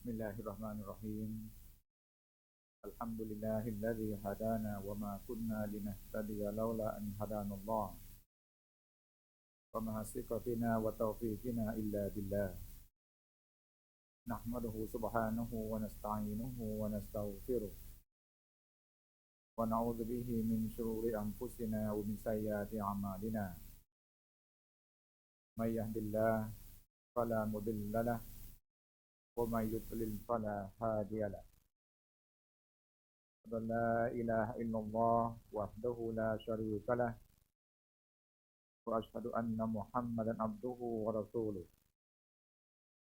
بسم الله الرحمن الرحيم. الحمد لله الذي هدانا وما كنا لنهتدي لولا أن هدانا الله. وما ثقتنا وتوفيقنا إلا بالله. نحمده سبحانه ونستعينه ونستغفره. ونعوذ به من شرور أنفسنا ومن سيئات أعمالنا. من يهد الله فلا مضل له. ومن يضلل فلا هادي له. أشهد أن لا إله إلا الله وحده لا شريك له. وأشهد أن محمدا عبده ورسوله.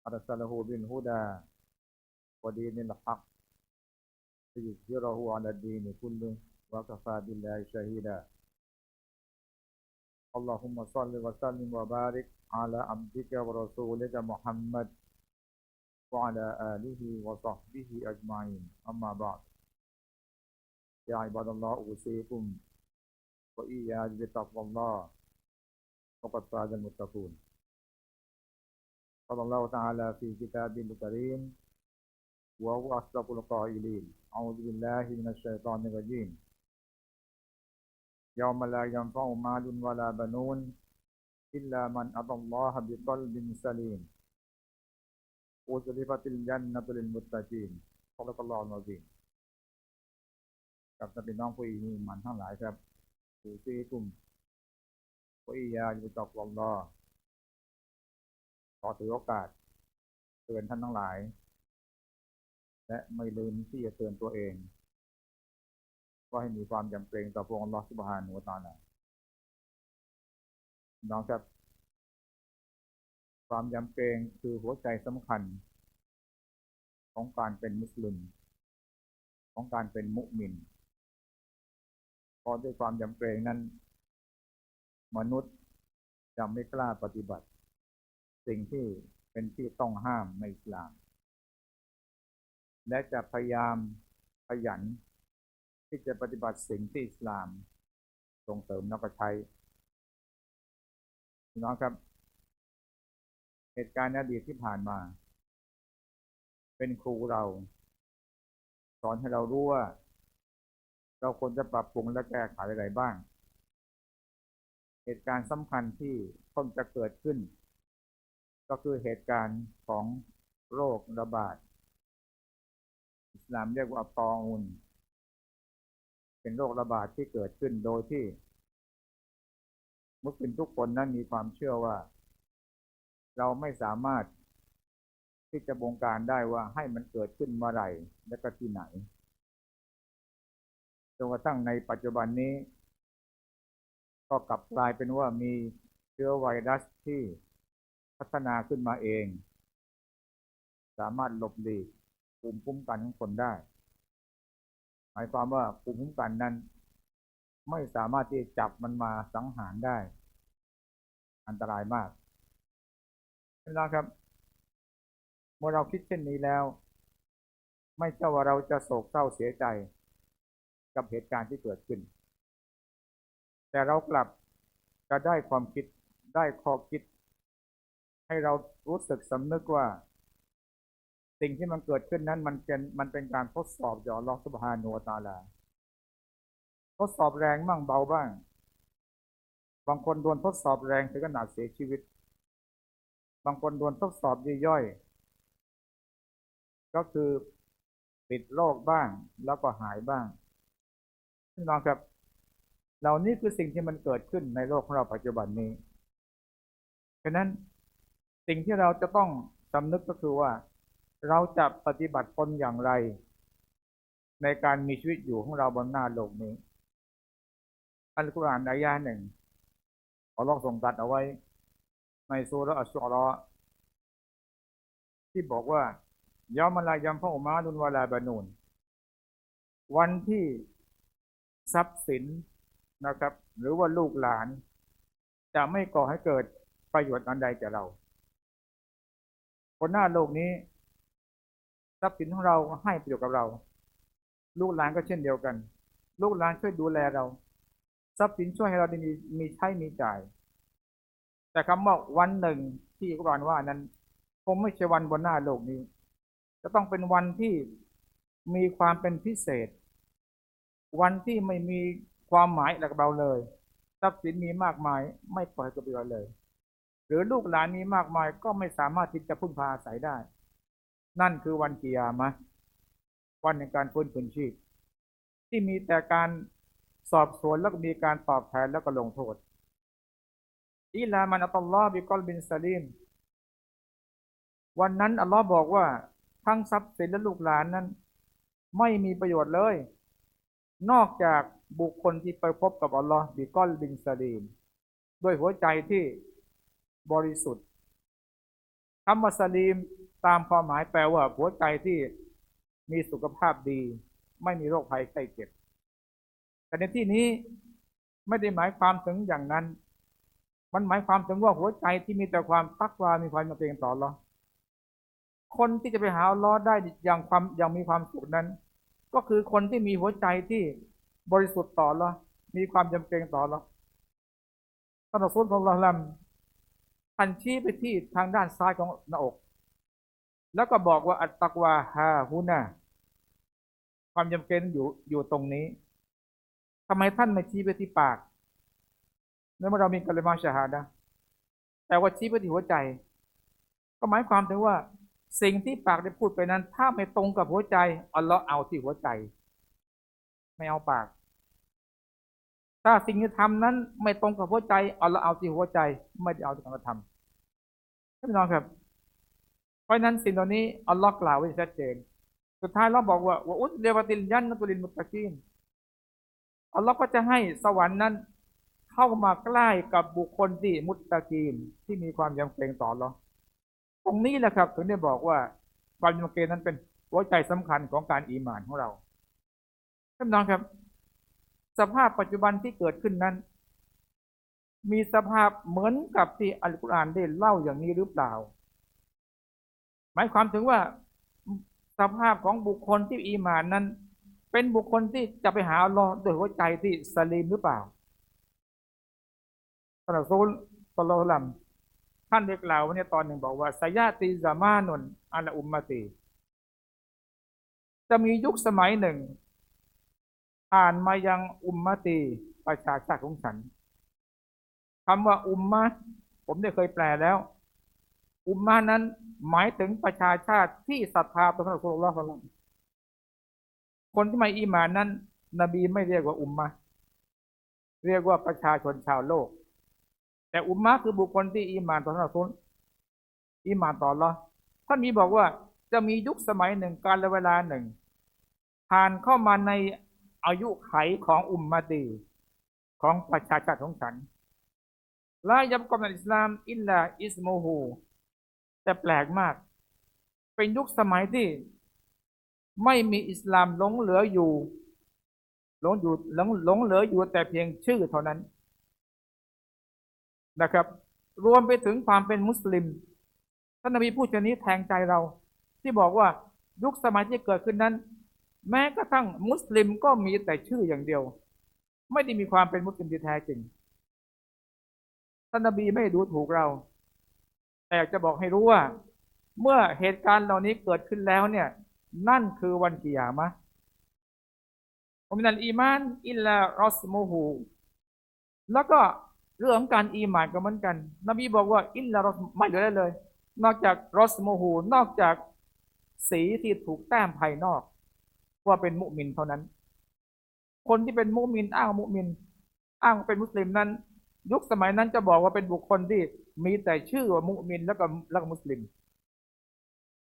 أرسله بالهدى ودين الحق. ليظهره على الدين كله وكفى بالله شهيدا. اللهم صل وسلم وبارك على عبدك ورسولك محمد وعلى آله وصحبه أجمعين. أما بعد يا عباد الله أوصيكم وإياي بتقوى الله وقد فاز المتقون. قال الله تعالى في كتابه الكريم وهو أصدق القائلين أعوذ بالله من الشيطان الرجيم. يوم لا ينفع مال ولا بنون إلا من أتى الله بقلب سليم. อุสลิฟัติลยันนัตุลินมุตตาจีนพระกรอนเราจริกับจะเป็นน้องผู้อีมีมันทั้งหลายครับผู้ที่กลุ่มผู้อียาอยู่ตอกวงรอขอถือโอกาสเตือนท่านทั้งหลาย และไม่ลืมที่จะเตือนตัวเอง ก็ให้มีความจำเป็นต่อพวงลอสุบฮานุตานะน้องครับ ความยำเกรงคือหัวใจสำคัญ ของการเป็นมุสลิม ของการเป็นมุมินเพราะด้วยความยำเกรงนั้น มนุษย์จะไม่กล้าปฏิบัติ สิ่งที่เป็นที่ต้องห้ามในอิสลาม และจะพยายามขยัน ที่จะปฏิบัติสิ่งที่อิสลามส่งเสริมแล้วก็ใช้น้องครับ เหตุการณ์อดีตที่ผ่านมา เป็นครูเรา สอนให้เรารู้ว่า เราควรจะปรับปรุงและแก้ไขอะไรบ้าง เหตุการณ์สำคัญที่เพิ่งจะเกิดขึ้น ก็คือเหตุการณ์ของโรคระบาดอิสลามเรียกว่าตออุนเป็นโรคระบาดที่เกิดขึ้นโดยที่มุสลิมทุกคนนั้นมีความเชื่อว่า เราไม่สามารถที่จะบงการได้ว่าให้มันเกิดขึ้นเมื่อไหร่และก็ที่ไหนจนกระทั่งในปัจจุบันนี้ ก็กลับกลายเป็นว่ามีเชื้อไวรัสที่พัฒนาขึ้นมาเอง สามารถหลบหลีกภูมิคุ้มกันของคนได้ หมายความว่าภูมิคุ้มกันนั้น ไม่สามารถที่จะจับมันมาสังหารได้ อันตรายมาก พี่น้องครับ เมื่อเราคิดเช่นนี้แล้ว ไม่ใช่ว่าเราจะโศกเศร้าเสียใจกับเหตุการณ์ที่เกิดขึ้น แต่เรากลับจะได้ความคิดได้ข้อคิด ให้เรารู้สึกสำนึกว่า สิ่งที่มันเกิดขึ้นนั้นมันเป็นมันเป็นการทดสอบจากอัลอฮฺสุบฮานุวตาลา ทดสอบแรงบ้างเบาบ้าง บางคนโดนทดสอบแรงถึงขนาดเสียชีวิต บางคนโดนทดสอบย่อยๆ ก็คือติดโรคบ้างแล้วก็หายบ้างพี่น้องครับ เหล่านี้คือสิ่งที่มันเกิดขึ้นในโลกของเราปัจจุบันนี้ ฉะนั้นสิ่งที่เราจะต้องสำนึกก็คือว่า เราจะปฏิบัติตนอย่างไร ในการมีชีวิตอยู่ของเราบนหน้าโลกนี้ อัลกุรอานอายะหนึ่งอัลลอฮ์ทรงตรัสเอาไว้ ในสุรอัชชอรอที่บอกว่ายามาลายัมพะอุมานุนวาลาบานูนวันที่ทรัพย์สินนะครับ หรือว่าลูกหลาน จะไม่ก่อให้เกิดประโยชน์อันใดแก่เราคนหน้าโลกนี้ ทรัพย์สินของเราให้ประโยชน์กับเรา ลูกหลานก็เช่นเดียวกัน ลูกหลานช่วยดูแลเรา ทรัพย์สินช่วยให้เราได้มีมีใช้มีจ่าย แต่คำว่าวันหนึ่งที่กุรานว่านั้นคงไม่ใช่วันบนหน้าโลกนี้ จะต้องเป็นวันที่มีความเป็นพิเศษ วันที่ไม่มีความหมายอะไรกับเราเลยทรัพย์สินมีมากมายไม่ปล่อยกับเราเลย หรือลูกหลานมีมากมายก็ไม่สามารถที่จะพึ่งพาอาศัยได้ นั่นคือวันกิยามะวันในการฟื้นคืนชีพที่มีแต่การสอบสวนแล้วก็มีการตอบแทนแล้วก็ลงโทษ อิลามันอัตลลอฮ์บิกอลบินซาลิมวันนั้นอัลลอฮ์บอกว่า ทั้งทรัพย์สินและลูกหลานนั้น ไม่มีประโยชน์เลย นอกจากบุคคลที่ไปพบกับอัลลอฮ์บิกอลบินซาลีมด้วยหัวใจที่บริสุทธิ์คำว่าซาลีมตามความหมายแปลว่าหัวใจที่มีสุขภาพดี ไม่มีโรคภัยไข้เจ็บ แต่ในที่นี้ไม่ได้หมายความถึงอย่างนั้น มันหมายความถึงว่าหัวใจที่มีแต่ความตักวามีความมาเพียงต่ออัลลอคนที่จะไปหาลลอได้อย่างความอย่างมีความสุขนั้น ก็คือคนที่มีหัวใจที่บริสุทธิ์ต่ออัลลอมีความจำเป็นต่ออัลลอท่านอัสุลของเราลำท่านชี้ไปที่ทางด้านซ้ายของหน้าอก แล้วก็บอกว่าอัตตักวาฮาฮุนาความจำเป็นอยู่อยู่ตรงนี้ทำไมท่านไม่ชี้ไปที่ปาก เมื่อเรามีกัลมาชาฮาดะแต่ว่าชี้ไปที่หัวใจ ก็หมายความถึงว่า สิ่งที่ปากได้พูดไปนั้น ถ้าไม่ตรงกับหัวใจอัลลอฮ์เอาที่หัวใจ ไม่เอาปาก ถ้าสิ่งที่ทำนั้น ไม่ตรงกับหัวใจอัลลอฮ์เอาที่หัวใจ ไม่ได้เอาที่การกระทำท่านน้องครับ เพราะนั้นสิ่งเหล่านี้อัลลอฮ์กล่าวไว้ชัดเจน สุดท้ายเราบอกว่าอุสเดวติลยันนตุลินมุตตะกีนอัลลอฮ์ก็จะให้สวรรค์นั้น เข้ามาใกล้กับบุคคลที่มุตตะกีนที่มีความยำเกรงต่อเราตรงนี้แหละครับ ถึงได้บอกว่าความยำเกรงนั้นเป็นหัวใจสำคัญของการอีหมานของเราท่านน้องครับ สภาพปัจจุบันที่เกิดขึ้นนั้น มีสภาพเหมือนกับที่อัลกุรอานได้เล่าอย่างนี้หรือเปล่า หมายความถึงว่าสภาพของบุคคลที่อีหมานนั้น เป็นบุคคลที่จะไปหาอัลลอฮ์ด้วยหัวใจที่สลีมหรือเปล่า ท่านอัลซูลตลอดลัมท่านได้กล่าวไว้ในตอนหนึ่งบอกว่าสยาติซามานุนอัลอุมมตีจะมียุคสมัยหนึ่งผ่านมายังอุมมตีประชาชาติของฉันคำว่าอุมมะผมได้เคยแปลแล้ว อุมมะนั้นหมายถึงประชาชาติที่ศรัทธาต่อพระสุลต่านคนที่ไม่อีหมานนั้น นบีไม่เรียกว่าอุมมะเรียกว่าประชาชนชาวโลก แต่อุมมะคือบุคคลที่อีหมานต่อพระสุลอีหมานต่อละท่านมีบอกว่าจะมียุคสมัยหนึ่งการเวลาหนึ่ง ผ่านเข้ามาในอายุไขของอุมมะตีของประชาชาติของฉันลายับกอมอิสลามอิลลาอิสโมฮูแต่แปลกมาก เป็นยุคสมัยที่ ไม่มีอิสลามหลงเหลืออยู่ หลงอยู่หลงหลงเหลืออยู่แต่เพียงชื่อเท่านั้น นะครับ รวมไปถึงความเป็นมุสลิม ท่านนบีพูดเช่นนี้แทงใจเรา ที่บอกว่ายุคสมัยที่เกิดขึ้นนั้น แม้กระทั่งมุสลิมก็มีแต่ชื่ออย่างเดียว ไม่ได้มีความเป็นมุสลิมที่แท้จริง ท่านนบีไม่ดูถูกเรา แต่อยากจะบอกให้รู้ว่า เมื่อเหตุการณ์เหล่านี้เกิดขึ้นแล้วเนี่ย นั่นคือวันกิยามะอมินันอีมานอิลลารอสโมฮูแล้วก็ เรื่องของการอีมานก็เหมือนกัน นบีบอกว่าอิลลารอสไม่เหลือเลย นอกจากรอสโมฮูนอกจากสีที่ถูกแต้มภายนอก ว่าเป็นมุมินเท่านั้น คนที่เป็นมุมินอ้างมุมิน อ้างเป็นมุสลิมนั้น ยุคสมัยนั้นจะบอกว่าเป็นบุคคลที่มีแต่ชื่อว่ามุมินแล้วก็แล้วก็มุสลิม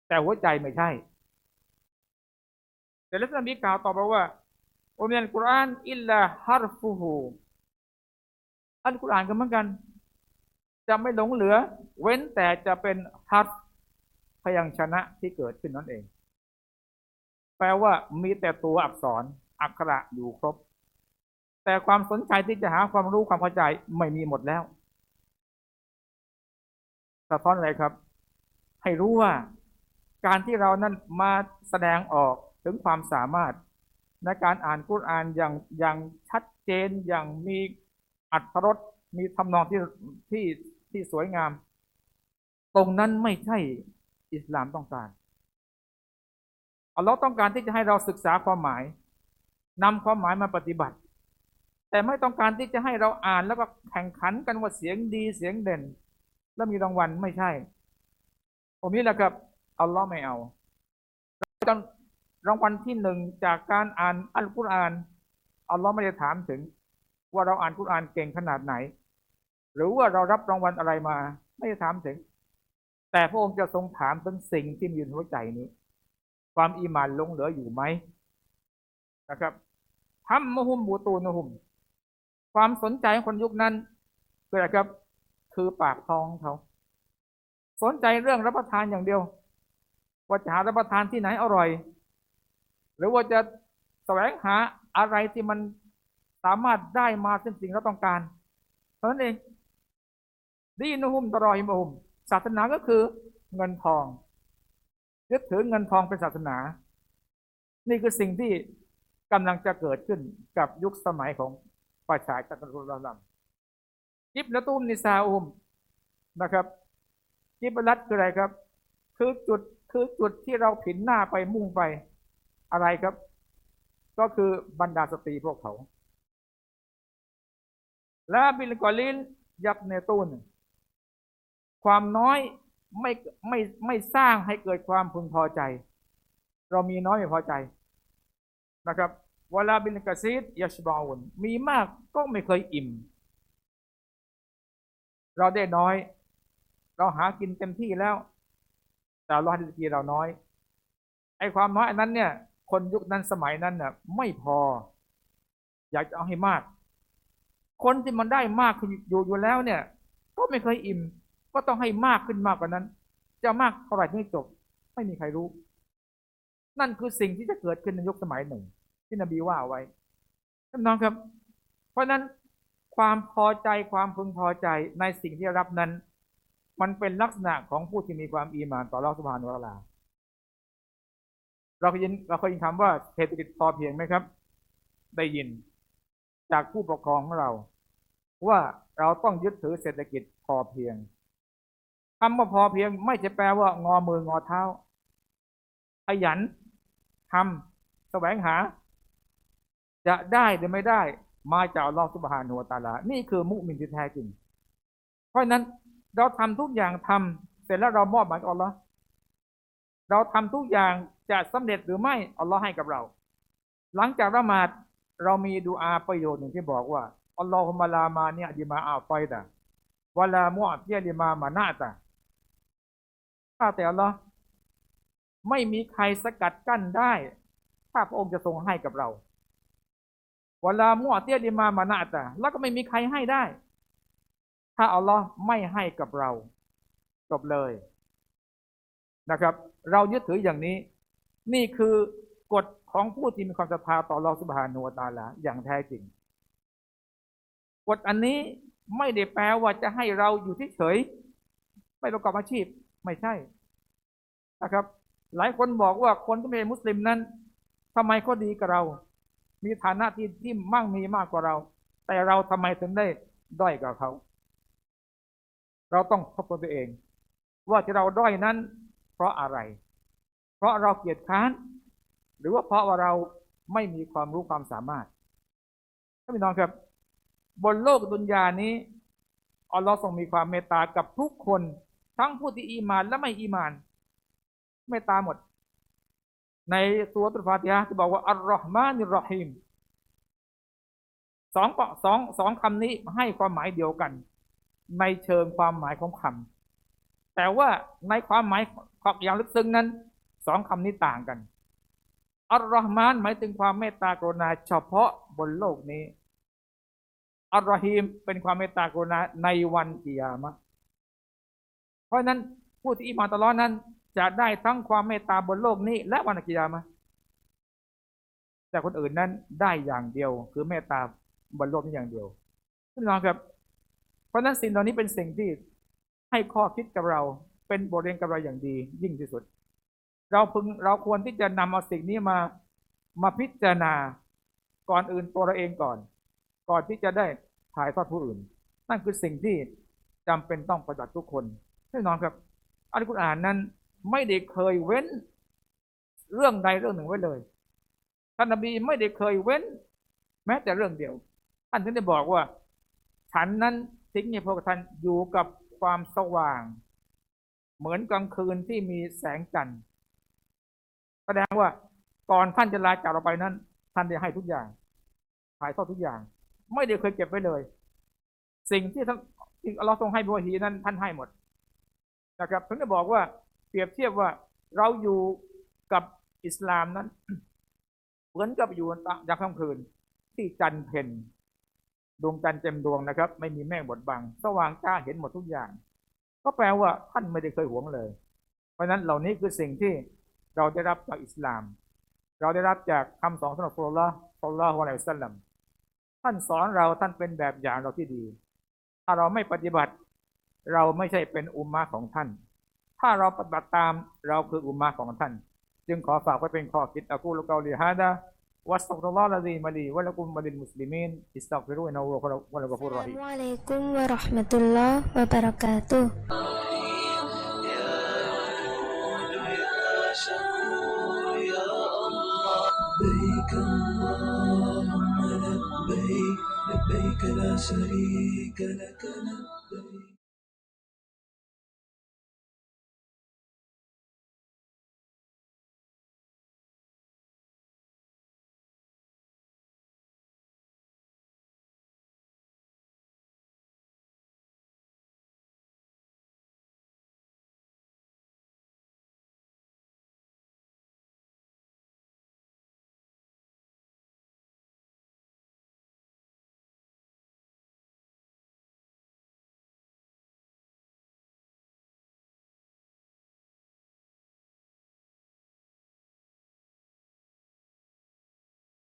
แต่หัวใจไม่ใช่ แต่ลักษณะนี้กล่าวต่อไปว่าอุมินันกุรอานอิลลาฮารฟูฮู อันกุรอานก็เหมือนกัน จะไม่หลงเหลือ เว้นแต่จะเป็นฮัรพยัญชนะที่เกิดขึ้นนั่นเอง แปลว่ามีแต่ตัวอักษรอักขระอยู่ครบ แต่ความสนใจที่จะหาความรู้ความเข้าใจไม่มีหมดแล้วสะท้อนอะไรครับ ให้รู้ว่าการที่เรานั้นมาแสดงออกถึงความสามารถในการอ่านกุรอานอย่างอย่างชัดเจนอย่างมี อัตรสมีทำนองที่ที่ที่สวยงาม ตรงนั้นไม่ใช่อิสลามต้องการอัลลอฮ์ต้องการที่จะให้เราศึกษาความหมายนำความหมายมาปฏิบัติ แต่ไม่ต้องการที่จะให้เราอ่านแล้วก็แข่งขันกันว่าเสียงดีเสียงเด่น แล้วมีรางวัลไม่ใช่ผมนี้แหละครับอัลลอฮ์ไม่เอารางวัลที่หนึ่งจากการอ่านอัลกุรอานอัลลอฮ์ไม่ได้ถามถึง ว่าเราอ่านกุรอานเก่งขนาดไหน หรือว่าเรารับรางวัลอะไรมา ไม่ถามถึง แต่พระองค์จะทรงถามถึงสิ่งที่มีอยู่ในหัวใจนี้ ความอีหมานลงเหลืออยู่ไหมนะครับทำมะฮุมบูตูนหุม ความสนใจของคนยุคนั้นคืออะไรครับ คือปากท้องเขาสนใจเรื่องรับประทานอย่างเดียว ว่าจะหารับประทานที่ไหนอร่อย หรือว่าจะแสวงหาอะไรที่มัน สามารถได้มาซึ่งสิ่งเราต้องการเท่านั้นเองดีนุหุมตรอยมะหุมศาสนาก็คือเงินทองยึดถือเงินทองเป็นศาสนา นี่คือสิ่งที่กำลังจะเกิดขึ้นกับยุคสมัยของประชาชนรุลลัมจิบละตุ้มนิซาอุมนะครับ จิบลัดคืออะไรครับ คือจุดคือจุดที่เราผินหน้าไปมุ่งไปอะไรครับ ก็คือบรรดาสตรีพวกเขา และบิลกอลินยับเนตูนความน้อยไม่ไม่ไม่สร้างให้เกิดความพึงพอใจ เรามีน้อยไม่พอใจนะครับเวลาบินกะซีดยัชบาวนมีมากก็ไม่เคยอิ่ม เราได้น้อย เราหากินเต็มที่แล้ว แต่เราให้ทีเราน้อยไอ้ความน้อยอันนั้นเนี่ย คนยุคนั้นสมัยนั้นเนี่ยไม่พอ อยากจะเอาให้มาก คนที่มันได้มากอยู่อยู่แล้วเนี่ย ก็ไม่เคยอิ่ม ก็ต้องให้มากขึ้นมากกว่านั้น จะมากเท่าไหร่ที่จบ ไม่มีใครรู้ นั่นคือสิ่งที่จะเกิดขึ้นในยุคสมัยหนึ่ง ที่นบีว่าไว้ท่านน้องครับ เพราะนั้นความพอใจความพึงพอใจในสิ่งที่รับนั้น มันเป็นลักษณะของผู้ที่มีความอีมานต่อรัสุภานวลาเราเคยยินเราเคยยินคำว่าเศรษฐกิจพอเพียงไหมครับ ได้ยิน จากผู้ปกครองของเรา ว่าเราต้องยึดถือเศรษฐกิจพอเพียงคำว่าพอเพียงไม่จะแปลว่างอมืองอเท้าขยันทำแสวงหา จะได้หรือไม่ได้ มาจากอัลอสุบฮานุวตาลา นี่คือมุมินที่แท้จริง เพราะนั้นเราทำทุกอย่างทำเสร็จแล้วเรามอบหมายอัลลอฮ์เราทำทุกอย่างจะสำเร็จหรือไม่อัลลอฮ์ให้กับเรา หลังจากละหมาด เรามีดูอาประโยชน์หนึ่งที่บอกว่าอัลลอฮุมะลามาเนี่ยดิมาอาไฟตะวะลามุอะเตียดิมามานาตะข้าแต่อัลลอฮ์ไม่มีใครสกัดกั้นได้ ถ้าพระองค์จะทรงให้กับเราวลามัวเตียดิมามานาตะแล้วก็ไม่มีใครให้ได้ ถ้าอัลลอฮ์ไม่ให้กับเราจบเลยนะครับ เรายึดถืออย่างนี้ นี่คือ กฎของผู้ที่มีความศรัทธาต่อเราสุบฮานุวตาลาอย่างแท้จริง กฎอันนี้ไม่ได้แปลว่าจะให้เราอยู่ที่เฉยไม่ประกอบอาชีพไม่ใช่นะครับ หลายคนบอกว่าคนที่เป็นมุสลิมนั้นทำไมเขาดีกับเรา มีฐานะที่ที่มั่งมีมากกว่าเรา แต่เราทำไมถึงได้ด้อยกว่าเขา เราต้องทบทวนตัวเอง ว่าที่เราด้อยนั้น เพราะอะไร เพราะเราเกียจค้าน หรือว่าเพราะว่าเราไม่มีความรู้ความสามารถท่านพี่น้องครับ บนโลกดุนยานี้อัลลอฮ์ทรงมีความเมตตากับทุกคนทั้งผู้ที่อีมานและไม่อีมาน เมตตาหมด ในตัวตุฟาติฮะที่บอกว่าอัลลอฮ์มานิรอฮิมสองสองสองคำนี้ให้ความหมายเดียวกัน ในเชิงความหมายของคำแต่ว่าในความหมายของอย่างลึกซึ้งนั้นสองคำนี้ต่างกัน อัลลอฮ์มานหมายถึงความเมตตากรุณาเฉพาะบนโลกนี้ อัลลอฮีมเป็นความเมตตากรุณาในวันกิยามะเพราะนั้นผู้ที่อิมานตลอดนั้น จะได้ทั้งความเมตตาบนโลกนี้ และวันกิยามะแต่คนอื่นนั้นได้อย่างเดียว คือเมตตาบนโลกนี้อย่างเดียวพี่น้องครับ เพราะนั้นสิ่งเหล่านี้เป็นสิ่งที่ให้ข้อคิดกับเราเป็นบทเรียนกับเราอย่างดียิ่งที่สุด เราพึงเราควรที่จะนำเอาสิ่งนี้มามาพิจารณาก่อนอื่นตัวเราเองก่อน ก่อนที่จะได้ถ่ายทอดผู้อื่น นั่นคือสิ่งที่จำเป็นต้องปฏิบัติทุกคนพี่นองครับอัลกุรอานนั้นไม่ได้เคยเว้นเรื่องใดเรื่องหนึ่งไว้เลยท่านนบีไม่ได้เคยเว้น แม้แต่เรื่องเดียวท่านถึงได้บอกว่าฉันนั้นทิ้งให้พวกท่านอยู่กับความสว่าง เหมือนกลางคืนที่มีแสงจันทร์ ดงว่าก่อนท่านจะลาจากเราไปนั้น ท่านได้ให้ทุกอย่างถ่ายทอดทุกอย่าง ไม่ได้เคยเก็บไว้เลย สิ่งที่ท่านที่เราทรงให้บัวฮีนั้นท่านให้หมดนะครับถึงได้บอกว่าเปรียบเทียบว่าเราอยู่กับอิสลามนั้น เหมือนกับอยู่ยามค่ำคืน ที่จันเพ็ญดวงจันทร์เต็มดวงนะครับ ไม่มีเมฆบดบังสว่างจ้าเห็นหมดทุกอย่าง ก็แปลว่าท่านไม่ได้เคยหวงเลย เพราะฉะนั้นเหล่านี้คือสิ่งที่ เราได้รับจากอิสลาม เราได้รับจากคำสอนของอัลลอฮ์สัลลัลลอฮุอะลัยฮิวะสัลลัมท่านสอนเราท่านเป็นแบบอย่างเราที่ดี ถ้าเราไม่ปฏิบัติ เราไม่ใช่เป็นอุมมะของท่าน ถ้าเราปฏิบัติตามเราคืออุมมะของท่าน จึงขอฝากไว้เป็นข้อคิดอะกูลุกาลิฮาดะวัสตักรุลลอฮ์ละดีมาลีวะละกุมวะลิลมุสลิมีนอิสตั لبيك لا شريك لك لبيك.